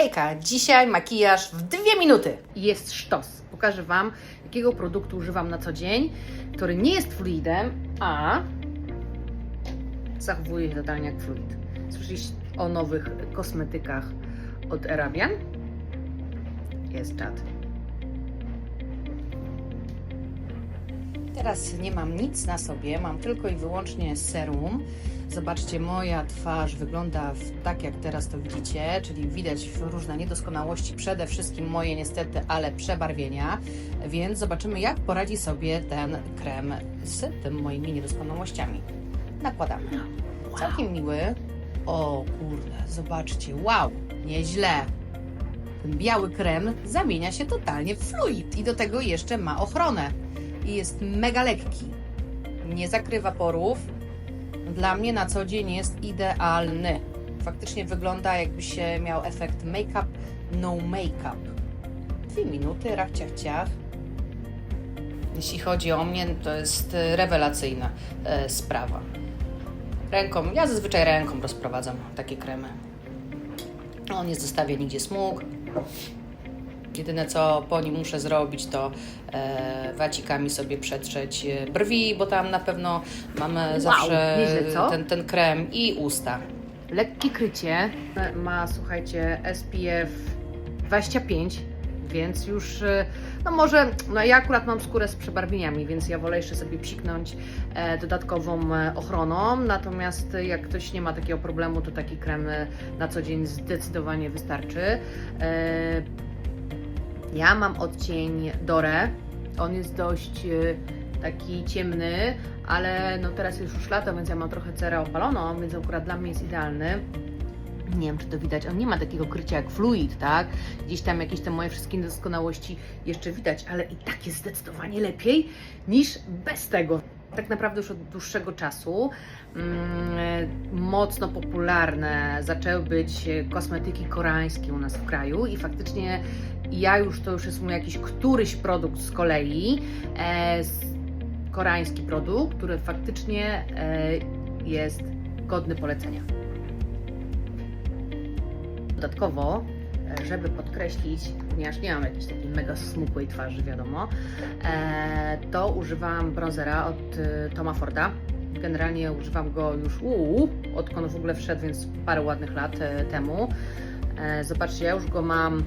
Hejka, dzisiaj makijaż w dwie minuty. Jest sztos. Pokażę Wam, jakiego produktu używam na co dzień, który nie jest fluidem, a zachowuje się totalnie jak fluid. Słyszeliście o nowych kosmetykach od Erabian? Jest czat. Teraz nie mam nic na sobie, mam tylko i wyłącznie serum. Zobaczcie, moja twarz wygląda w, tak, jak teraz to widzicie, czyli widać różne niedoskonałości, przede wszystkim moje niestety, ale przebarwienia, więc zobaczymy, jak poradzi sobie ten krem z tym moimi niedoskonałościami. Nakładamy. Całkiem miły. O kurde, zobaczcie, wow, nieźle. Ten biały krem zamienia się totalnie w fluid i do tego jeszcze ma ochronę. I jest mega lekki. Nie zakrywa porów. Dla mnie na co dzień jest idealny. Faktycznie wygląda jakby się miał efekt make-up, no make-up. Dwie minuty, rach ciach. Jeśli chodzi o mnie, to jest e, rewelacyjna e, sprawa. Ręką, ja zazwyczaj ręką rozprowadzam takie kremy. On nie zostawia nigdzie smug. Jedyne co po nim muszę zrobić, to e, wacikami sobie przetrzeć e, brwi, bo tam na pewno mamy zawsze nieźle, co? ten, ten krem i usta. Lekkie krycie ma, słuchajcie, SPF 25, więc już, e, no może, no ja akurat mam skórę z przebarwieniami, więc ja wolę jeszcze sobie psiknąć e, dodatkową e, ochroną, natomiast e, jak ktoś nie ma takiego problemu, to taki krem e, na co dzień zdecydowanie wystarczy. Ja mam odcień Dore, on jest dość e, taki ciemny, ale no teraz jest już lato, więc ja mam trochę cerę opaloną, więc akurat dla mnie jest idealny. Nie wiem, czy to widać. On nie ma takiego krycia jak fluid, tak? Gdzieś tam jakieś te moje wszystkie niedoskonałości jeszcze widać, ale i tak jest zdecydowanie lepiej niż bez tego. Tak naprawdę już od dłuższego czasu mm, mocno popularne zaczęły być kosmetyki koreańskie u nas w kraju i faktycznie ja już to już jest mój jakiś któryś produkt z kolei. E, koreański produkt, który faktycznie e, jest godny polecenia. Dodatkowo, żeby podkreślić, ponieważ nie mam jakiejś takiej mega smukłej twarzy, wiadomo, e, to używam bronzera od e, Toma Forda. Generalnie używam go już uu, odkąd w ogóle wszedł, więc parę ładnych lat e, temu. E, Zobaczcie, ja już go mam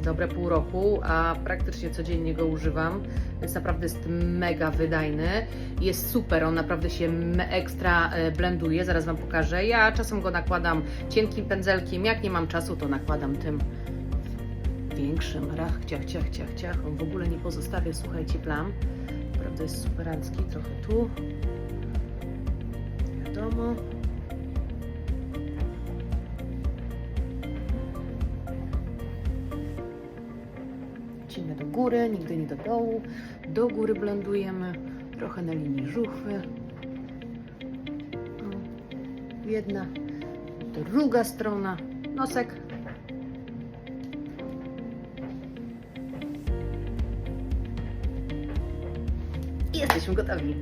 dobre pół roku, a praktycznie codziennie go używam, więc naprawdę jest mega wydajny. Jest super, on naprawdę się ekstra e, blenduje, zaraz Wam pokażę. Ja czasem go nakładam cienkim pędzelkiem, jak nie mam czasu, to nakładam tym większym. Rach, ciach, ciach, ciach, ciach. On w ogóle nie pozostawia, słuchajcie, plam. Naprawdę jest superancki, trochę tu. Wiadomo. Lecimy do góry, nigdy nie do dołu. Do góry blendujemy, trochę na linii żuchwy. O, Jedna, druga strona, nosek. I jesteśmy gotowi.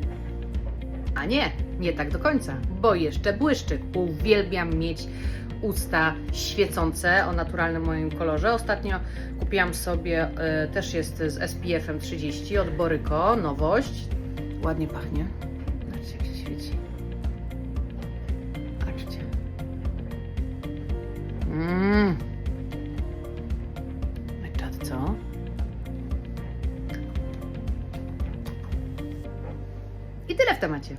A nie, nie tak do końca, bo jeszcze błyszczyk. Uwielbiam mieć usta świecące o naturalnym moim kolorze. Ostatnio kupiłam sobie, e, też jest z SPF-em 30 od Boryko, nowość. Ładnie pachnie. Zobaczcie jak się świeci. Patrzcie. Mmm. Tyle w temacie.